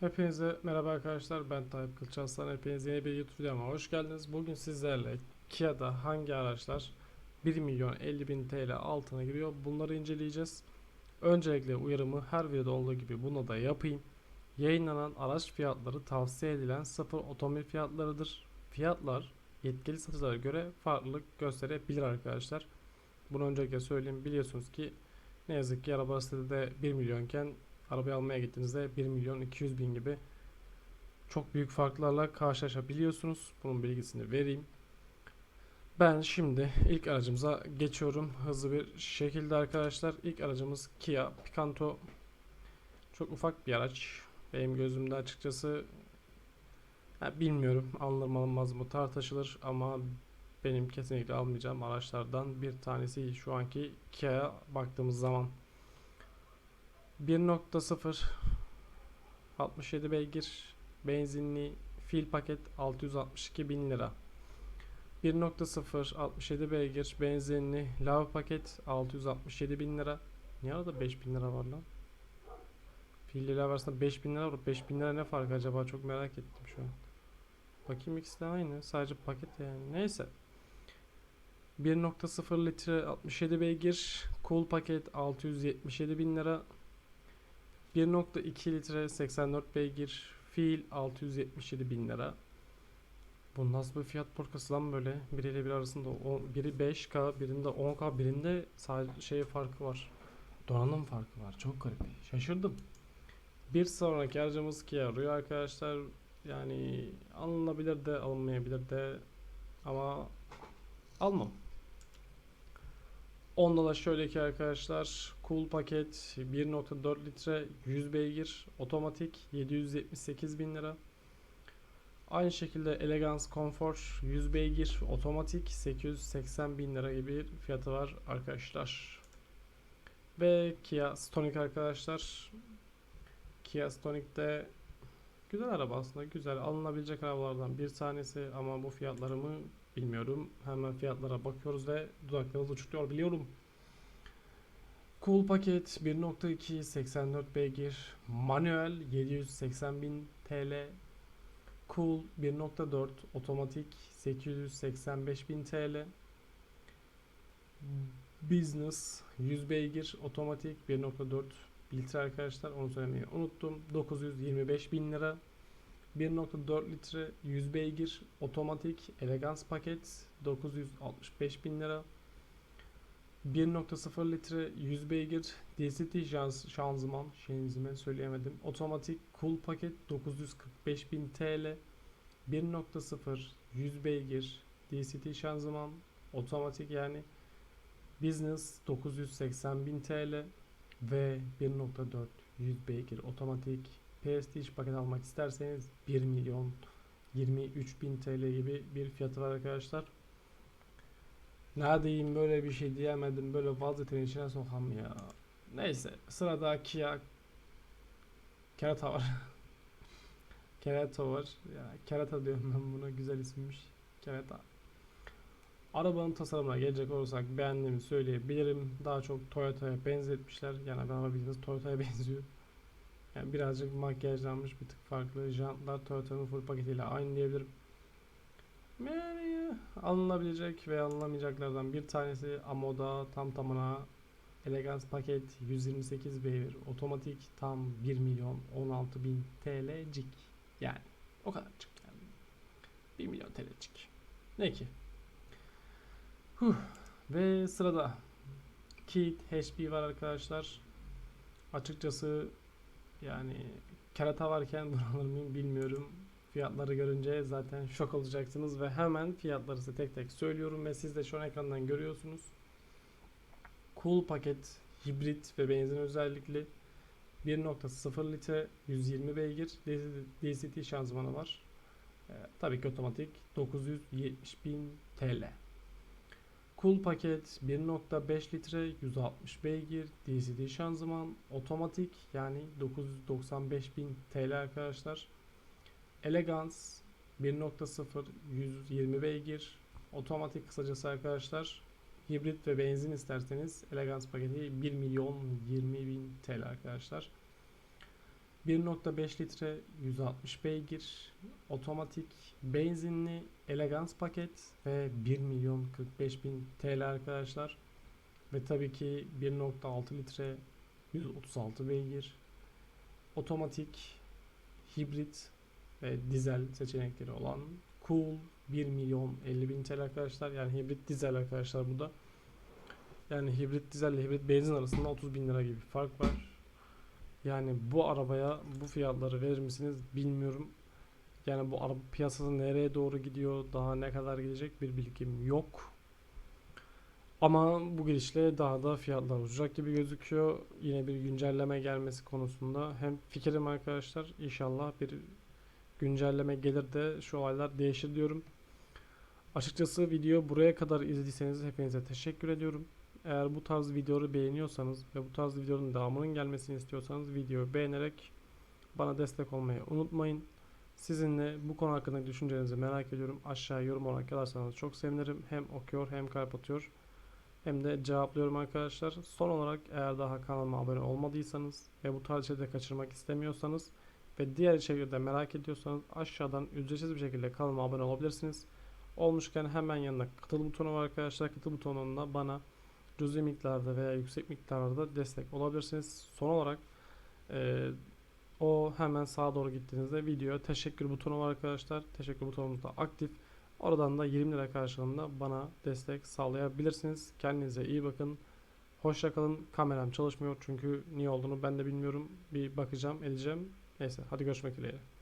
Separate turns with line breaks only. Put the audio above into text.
Hepinize merhaba arkadaşlar. Ben Tayyip Kılçarslan. Hepiniz yeni bir YouTube videoma hoş geldiniz. Bugün sizlerle Kia'da hangi araçlar 1 milyon 50 bin TL altına giriyor bunları inceleyeceğiz. Öncelikle uyarımı her videoda olduğu gibi bunu da yapayım. Yayınlanan araç fiyatları tavsiye edilen sıfır otomobil fiyatlarıdır. Fiyatlar yetkili satıcılara göre farklılık gösterebilir arkadaşlar. Bunu öncelikle söyleyeyim. Biliyorsunuz ki ne yazık ki araba sitede 1 milyonken arabayı almaya gittiğinizde 1 milyon 200 bin gibi çok büyük farklarla karşılaşabiliyorsunuz. Bunun bilgisini vereyim. Ben şimdi ilk aracımıza geçiyorum hızlı bir şekilde arkadaşlar. İlk aracımız Kia Picanto. Çok ufak bir araç. Benim gözümde açıkçası ya bilmiyorum alınır mı alınmaz mı tartışılır ama benim kesinlikle almayacağım araçlardan bir tanesi şu anki Kia'ya baktığımız zaman. 1.0 67 beygir benzinli fil paket 662 bin lira. 1.0 67 beygir benzinli lav paket 667 bin lira. Niye arada 5 bin lira var lan? Fil ile arasında 5 bin lira var. 5 bin lira ne fark acaba? Çok merak ettim şu an. Bakayım ikisi de aynı. Sadece paket yani. Neyse. 1.0 litre 67 beygir cool paket 677 bin lira 1.2 litre 84 beygir fiil 677 bin lira. Bu nasıl bir fiyat porkası lan böyle? Biriyle bir arasında on, biri 5K birinde 10K birinde sadece şey farkı var. Donanım farkı var. Çok garip. Şaşırdım. Bir sonraki aracımız Kia Rio arkadaşlar. Yani alınabilir de alınmayabilir de ama almam. Onda da şöyle ki arkadaşlar Cool paket 1.4 litre 100 beygir otomatik 778 bin lira. Aynı şekilde Elegance Comfort 100 beygir otomatik 880 bin lira gibi fiyatı var arkadaşlar. Ve Kia Stonic arkadaşlar. Kia Stonic de güzel araba aslında güzel alınabilecek arabalardan bir tanesi ama bu fiyatları mı bilmiyorum. Hemen fiyatlara bakıyoruz ve dudaklarımız uçukluyor biliyorum. Cool paket 1.2 84 beygir manuel 780 bin TL Cool 1.4 otomatik 885 bin TL Business 100 beygir otomatik 1.4 litre arkadaşlar onu söylemeyi unuttum. 925 bin lira. 1.4 litre 100 beygir otomatik elegans paket 965 bin lira. 1.0 litre 100 beygir DCT şans, şanzıman şenzime söyleyemedim. Otomatik cool paket 945 bin TL 1.0 100 beygir DCT şanzıman otomatik yani. Business 980 bin TL ve 1.4 100 beygir otomatik Prestige paket almak isterseniz 1 milyon 23 bin TL gibi bir fiyatı var arkadaşlar. Neredeyim böyle bir şey diyemedim böyle vazgeçtiğin içine sokam ya. Neyse sırada Kia Kerata var. Kerata var. Ya Kerata diyorum ben buna güzel isimmiş. Kerata. Arabanın tasarımına gelecek olursak beğendiğimi söyleyebilirim. Daha çok Toyota'ya benzetmişler. Yani araba bildiğiniz Toyota'ya benziyor. Yani birazcık makyajlanmış bir tık farklı. Jantlar Toyota'nın full paketiyle aynı diyebilirim. Yani alınabilecek ve alınamayacaklardan bir tanesi Amoda tam tamına Elegance paket 128 beygir otomatik tam 1 milyon 16 bin TL'cik yani o kadarcık yani 1 milyon TL'cik ne ki Huh. ve sırada Kit HP var arkadaşlar açıkçası yani kerata varken bunu alır mıyım bilmiyorum. Fiyatları görünce zaten şok olacaksınız ve hemen fiyatları size tek tek söylüyorum ve siz de şu an ekrandan görüyorsunuz. Cool paket hibrit ve benzin özellikli 1.0 litre 120 beygir DCT şanzımanı var. Ee, tabii ki otomatik 970 bin TL. Cool paket 1.5 litre 160 beygir DCT şanzıman otomatik yani 995 bin TL arkadaşlar. Elegance 1.0 120 beygir otomatik kısacası arkadaşlar. Hibrit ve benzin isterseniz Elegance paketi 1 milyon 20 bin TL arkadaşlar. 1.5 litre 160 beygir, otomatik, benzinli, elegans paket ve 1 milyon 45 bin TL arkadaşlar. Ve tabii ki 1.6 litre 136 beygir, otomatik, hibrit ve dizel seçenekleri olan Cool 1 milyon 50 bin TL arkadaşlar. Yani hibrit dizel arkadaşlar bu da. Yani hibrit dizel ile hibrit benzin arasında 30 bin lira gibi fark var. Yani bu arabaya bu fiyatları verir misiniz bilmiyorum. Yani bu araba piyasası nereye doğru gidiyor, daha ne kadar gidecek bir bilgim yok. Ama bu gidişle daha da fiyatlar uçacak gibi gözüküyor. Yine bir güncelleme gelmesi konusunda hem fikrim arkadaşlar inşallah bir güncelleme gelir de şu olaylar değişir diyorum. Açıkçası video buraya kadar izlediyseniz hepinize teşekkür ediyorum. Eğer bu tarz videoları beğeniyorsanız ve bu tarz videonun devamının gelmesini istiyorsanız videoyu beğenerek bana destek olmayı unutmayın. Sizinle bu konu hakkında düşüncelerinizi merak ediyorum. Aşağıya yorum olarak yazarsanız çok sevinirim. Hem okuyor hem kalp atıyor. Hem de cevaplıyorum arkadaşlar. Son olarak eğer daha kanalıma abone olmadıysanız ve bu tarz içerikleri kaçırmak istemiyorsanız ve diğer içerikleri de merak ediyorsanız aşağıdan ücretsiz bir şekilde kanalıma abone olabilirsiniz. Olmuşken hemen yanında katıl butonu var arkadaşlar. Katıl butonunda bana cüzi miktarda veya yüksek miktarda destek olabilirsiniz. Son olarak e, o hemen sağa doğru gittiğinizde videoya teşekkür butonu var arkadaşlar. Teşekkür butonumuz da aktif. Oradan da 20 lira karşılığında bana destek sağlayabilirsiniz. Kendinize iyi bakın. Hoşça kalın. Kameram çalışmıyor çünkü niye olduğunu ben de bilmiyorum. Bir bakacağım, edeceğim. Neyse hadi görüşmek dileğiyle.